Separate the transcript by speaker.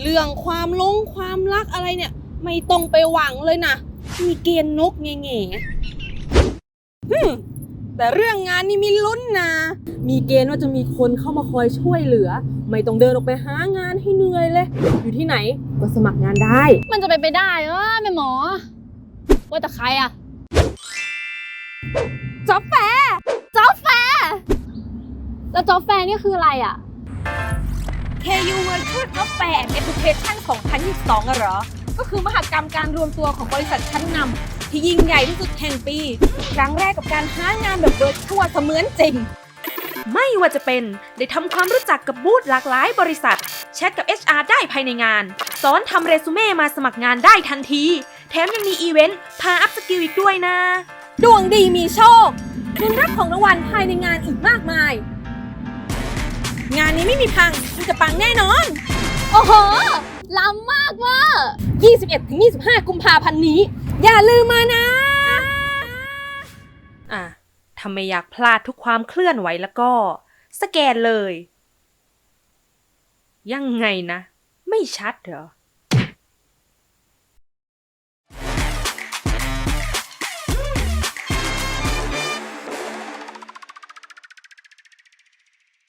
Speaker 1: เรื่องความลงความรักอะไรเนี่ย ไม่ต้องไปหวังเลยนะ มีเกณฑ์นกแง่ๆฮึมแต่เรื่องงานนี่มีลุ้นนะ มีเกณฑ์ว่าจะมีคนเข้ามาคอยช่วยเหลือ ไม่ต้องเดินออกไปหางานให้เหนื่อยเลย อยู่ที่ไหนก็สมัครงานได้
Speaker 2: มันจะไปนไปได้เออแม่หมอ ว่าแต่ใครอะจอบแฟร์จอบแฟร์แล้วจอบแฟร์นี่คืออะไรอะ
Speaker 1: KU Virtual Job Fair and Education 2022อะเหรอ ก็คือมหกรรมการรวมตัวของบริษัทชั้นนำที่ยิ่งใหญ่ที่สุดแห่งปี ครั้งแรกกับการหางานแบบเวิร์ชัวเสมือนจริง
Speaker 3: ไม่ว่าจะเป็นได้ทำความรู้จักกับบูธหลากหลายบริษัท แชทกับ HR ได้ภายในงาน สอนทำเรซูเม่มาสมัครงานได้ทันที แถมยังมีอีเวนต์พาอัพสกิลอีกด้วยนะ
Speaker 1: ดวงดีมีโชคคุณรับของรางวัลภายในงานอีกมากมาย งานนี้ไม่มีพังมีแต่ปังแน่นอน
Speaker 2: โหล้ำมากเว่า
Speaker 1: 21-25 กุมภาพันธ์นี้ อย่าลืมมานะ
Speaker 3: อะถ้าไม่อยากพลาดทุกความเคลื่อนไหวแล้วก็ สแกนเลย ยังไงนะ ไม่ชัดเหรอ